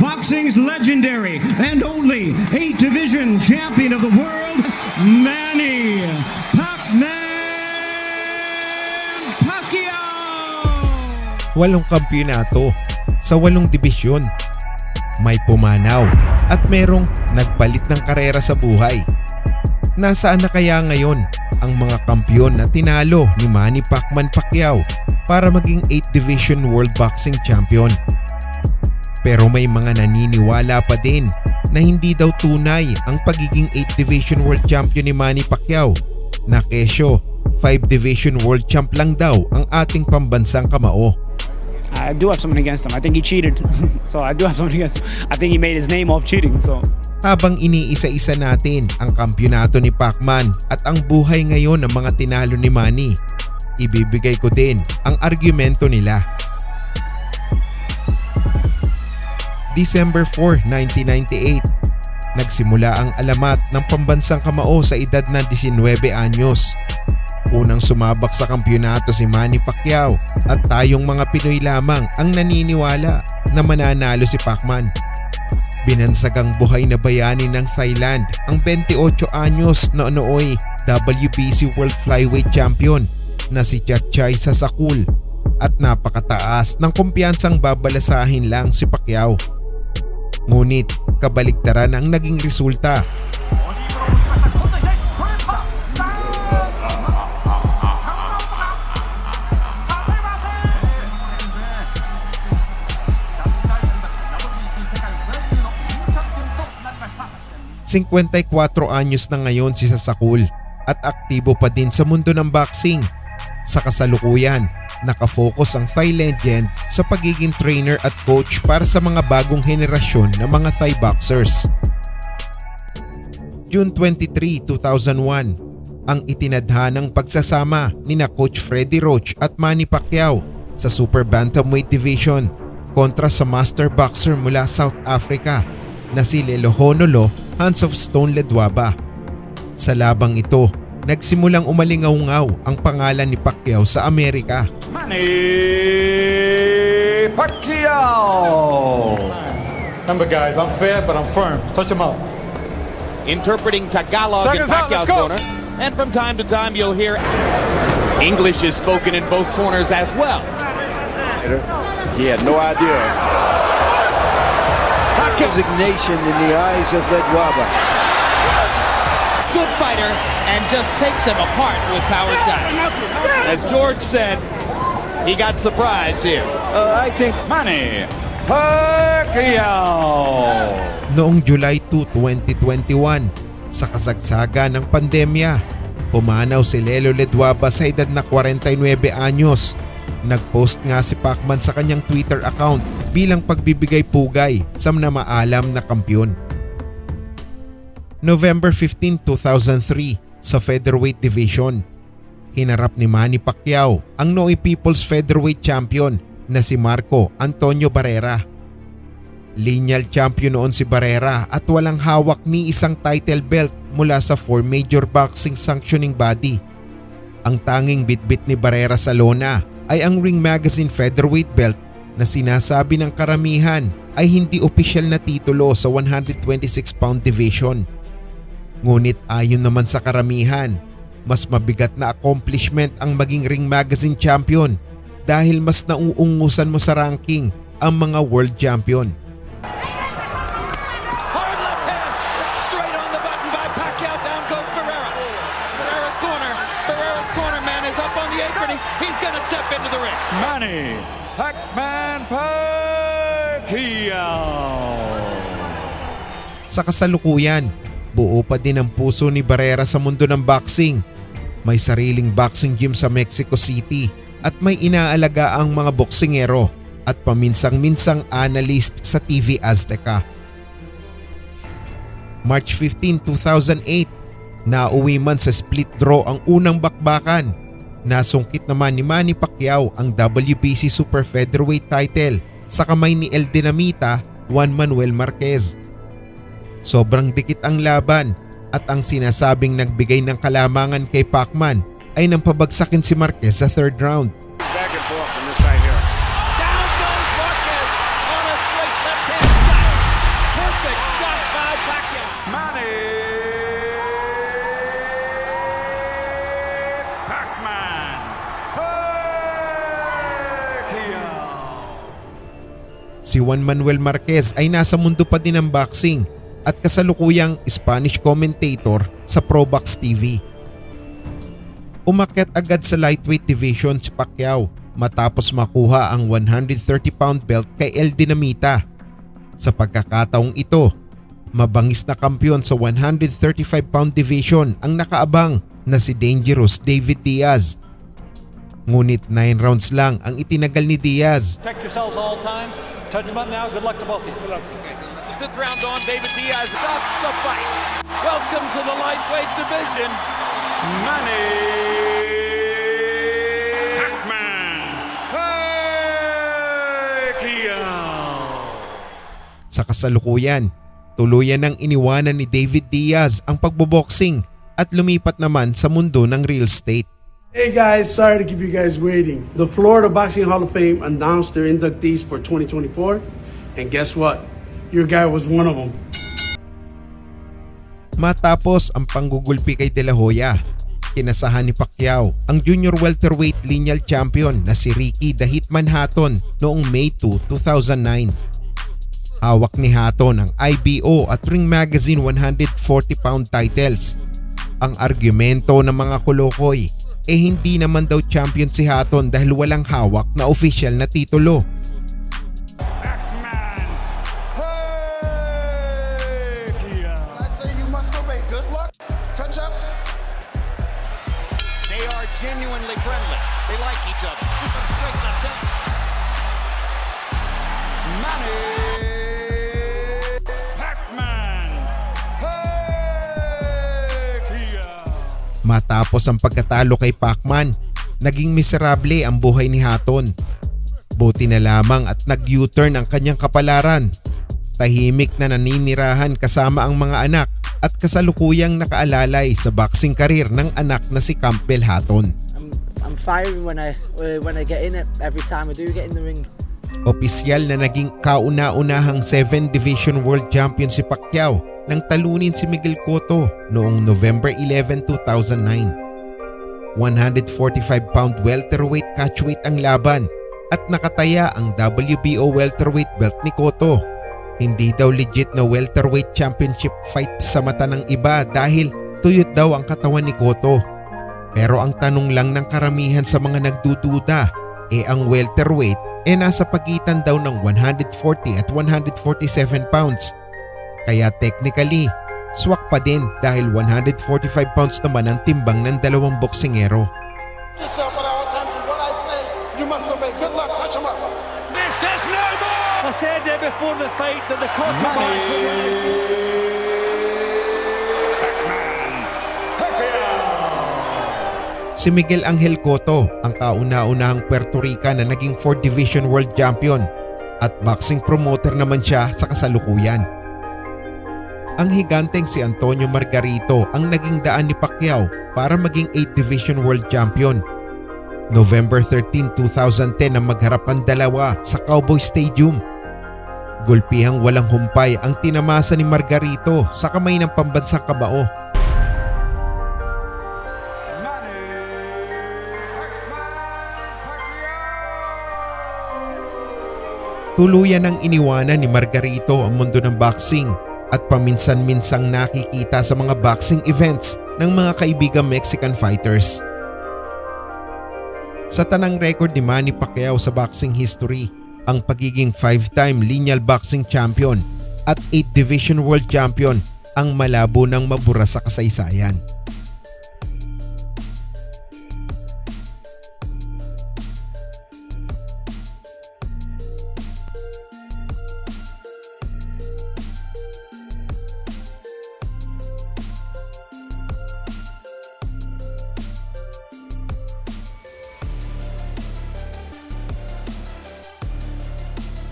boxing's legendary and only eight division champion of the world, Manny Pacman Pacquiao! walong kampyonato sa walong dibisyon. May pumanaw at merong nagpalit ng karera sa buhay. Nasaan na kaya ngayon ang mga kampyon na tinalo ni Manny Pacman Pacquiao para maging 8th Division World Boxing Champion? Pero may mga naniniwala pa din na hindi daw tunay ang pagiging 8th Division World Champion ni Manny Pacquiao na kesyo 5 Division World Champ lang daw ang ating pambansang kamao. I do have something against him. I think he cheated. so I do have something against him. I think he made his name off cheating. So habang iniisa-isa natin ang kampyonato ni Pacman at ang buhay ngayon ng mga tinalo ni Manny. Ibibigay ko din ang argumento nila. December 4, 1998 Nagsimula ang alamat ng pambansang kamao sa edad na 19 anyos. Unang sumabak sa kampyonato si Manny Pacquiao at tayong mga Pinoy lamang ang naniniwala na mananalo si Pacman. Binansagang buhay na bayani ng Thailand ang 28 anyos na nooy WBC World Flyweight Champion na si Chatchay Sasakul at napakataas ng kumpiyansang babalasahin lang si Pacquiao. Ngunit kabaligtaran ang naging resulta 54 anyos na ngayon si Sasakul at aktibo pa din sa mundo ng boxing. Sa kasalukuyan, nakafocus ang Thai legend sa pagiging trainer at coach para sa mga bagong henerasyon ng mga Thai boxers. June 23, 2001, ang itinadhanang pagsasama ni na Coach Freddie Roach at Manny Pacquiao sa Super Bantamweight Division kontra sa master boxer mula South Africa na si Lelo Honolo Hands of Stone Ledwaba. Sa labang ito, nagsimulang umalingaw-ngaw ang pangalan ni Pacquiao sa Amerika. Manny Pacquiao. Remember, guys, I'm fair, but I'm firm. Touch him up. interpreting Tagalog in Seconds out, Pacquiao's corner. And from time to time, you'll hear English is spoken in both corners as well. He had no idea. Resignation in the eyes of Ledwaba. Good fighter and just takes him apart with power shots. As George said, he got surprised here. Uh, I think Manny Pacquiao. Noong July 2, 2021, sa kasagsaga ng pandemya, pumanaw si Lelo Ledwaba sa edad na 49 anyos. Nagpost nga si Pacman sa kanyang Twitter account bilang pagbibigay pugay sa namaalam na kampyon. November 15, 2003 sa Featherweight Division. Hinarap ni Manny Pacquiao ang Noy People's Featherweight Champion na si Marco Antonio Barrera. Lineal champion noon si Barrera at walang hawak ni isang title belt mula sa four major boxing sanctioning body. Ang tanging bitbit ni Barrera sa lona ay ang Ring Magazine Featherweight belt na sinasabi ng karamihan ay hindi opisyal na titulo sa 126 pound division. Ngunit ayon naman sa karamihan, mas mabigat na accomplishment ang maging Ring Magazine champion dahil mas nauungusan mo sa ranking ang mga world champion. Hard left hand, straight on the button by Pacquiao. Down goes Barrera. Barrera's corner. Barrera's corner man is up on the apron. He's, he's going to step into the ring. Manny Pacman Pacquiao. Sa kasalukuyan, buo pa din ang puso ni Barrera sa mundo ng boxing. May sariling boxing gym sa Mexico City at may inaalaga ang mga boksingero at paminsang-minsang analyst sa TV Azteca. March 15, 2008, nauwi man sa split draw ang unang bakbakan. Nasungkit naman ni Manny Pacquiao ang WBC Super Featherweight title sa kamay ni El Dinamita Juan Manuel Marquez. Sobrang dikit ang laban at ang sinasabing nagbigay ng kalamangan kay Pacman ay nang pabagsakin si Marquez sa third round. Si Juan Manuel Marquez ay nasa mundo pa din ng boxing at kasalukuyang Spanish commentator sa Probox TV. Umakyat agad sa lightweight division si Pacquiao matapos makuha ang 130 pound belt kay El Dinamita. Sa pagkakataong ito, mabangis na kampiyon sa 135 pound division ang nakaabang na si Dangerous David Diaz. Ngunit 9 rounds lang ang itinagal ni Diaz Protect yourselves all times. Touch them up now. Good luck to both of you. Good luck. Fifth round on, David Diaz stops the fight. Welcome to the lightweight division, Manny Pacman Pacquiao. Sa kasalukuyan, tuluyan nang iniwanan ni David Diaz ang pagboboxing at lumipat naman sa mundo ng real estate. Hey guys, sorry to keep you guys waiting. The Florida Boxing Hall of Fame announced their inductees for 2024, and guess what? Your guy was one of them. Matapos ang panggugulpi kay De La Hoya, kinasahan ni Pacquiao ang junior welterweight lineal champion na si Ricky the Hitman Hatton noong May 2, 2009. Hawak ni Hatton ang IBO at Ring Magazine 140 pound titles. Ang argumento ng mga kolokoy eh hindi naman daw champion si Hatton dahil walang hawak na official na titulo. Matapos ang pagkatalo kay Pacman, naging miserable ang buhay ni Hatton. Buti na lamang at nag-U-turn ang kanyang kapalaran. Tahimik na naninirahan kasama ang mga anak at kasalukuyang nakaalalay sa boxing career ng anak na si Campbell Hatton. I'm, I'm firing when I when I get in it. Every time I do get in the ring. Opisyal na naging kauna-unahang 7 Division World Champion si Pacquiao nang talunin si Miguel Cotto noong November 11, 2009. 145 pound welterweight catchweight ang laban at nakataya ang WBO welterweight belt ni Cotto. Hindi daw legit na welterweight championship fight sa mata ng iba dahil tuyot daw ang katawan ni Cotto. Pero ang tanong lang ng karamihan sa mga nagdududa, eh ang welterweight eh nasa pagitan daw ng 140 at 147 pounds. Kaya technically, swak pa din dahil 145 pounds naman ang timbang ng dalawang boksingero. I say, you must obey. Good luck. Touch him up. This is no more. I said there before the fight that the Cotto match Si Miguel Angel Cotto ang kauna-unahang Puerto Rican na naging 4th Division World Champion at boxing promoter naman siya sa kasalukuyan. Ang higanteng si Antonio Margarito ang naging daan ni Pacquiao para maging 8th Division World Champion. November 13, 2010 ang magharap ang dalawa sa Cowboy Stadium. Gulpihang walang humpay ang tinamasa ni Margarito sa kamay ng pambansang kabao. Tuluyan ang iniwanan ni Margarito ang mundo ng boxing at paminsan-minsang nakikita sa mga boxing events ng mga kaibigang Mexican fighters. Sa tanang record ni Manny Pacquiao sa boxing history, ang pagiging 5-time lineal boxing champion at 8 division world champion ang malabo ng mabura sa kasaysayan.